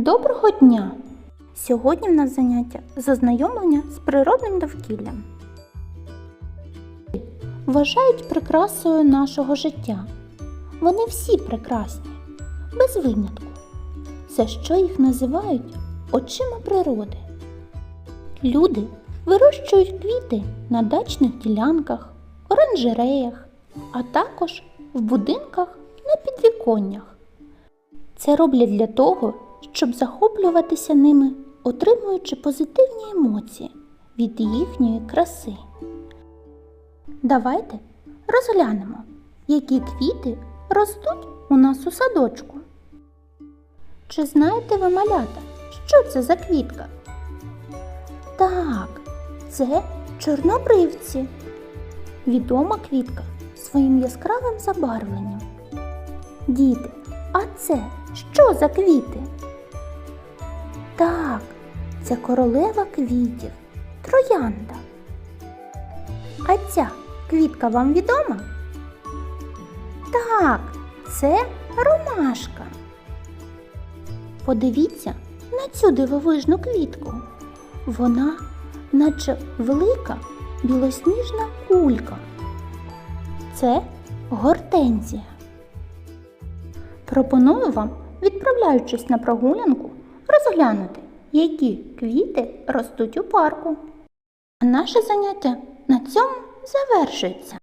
Доброго дня! Сьогодні в нас заняття з ознайомлення з природним довкіллям. Вважають прикрасою нашого життя. Вони всі прекрасні, без винятку. За що їх називають очима природи. Люди вирощують квіти на дачних ділянках, оранжереях, а також в будинках на підвіконнях. Це роблять для того, щоб захоплюватися ними, отримуючи позитивні емоції від їхньої краси. Давайте розглянемо, які квіти ростуть у нас у садочку. Чи знаєте ви, малята, що це за квітка? Так, це чорнобривці. Відома квітка своїм яскравим забарвленням. Діти, а це що за квіти? Так, це королева квітів, троянда. А ця квітка вам відома? Так, це ромашка. Подивіться на цю дивовижну квітку. Вона, наче велика білосніжна кулька. Це гортензія. Пропоную вам, відправляючись на прогулянку, розглянути, які квіти ростуть у парку. А наше заняття на цьому завершується.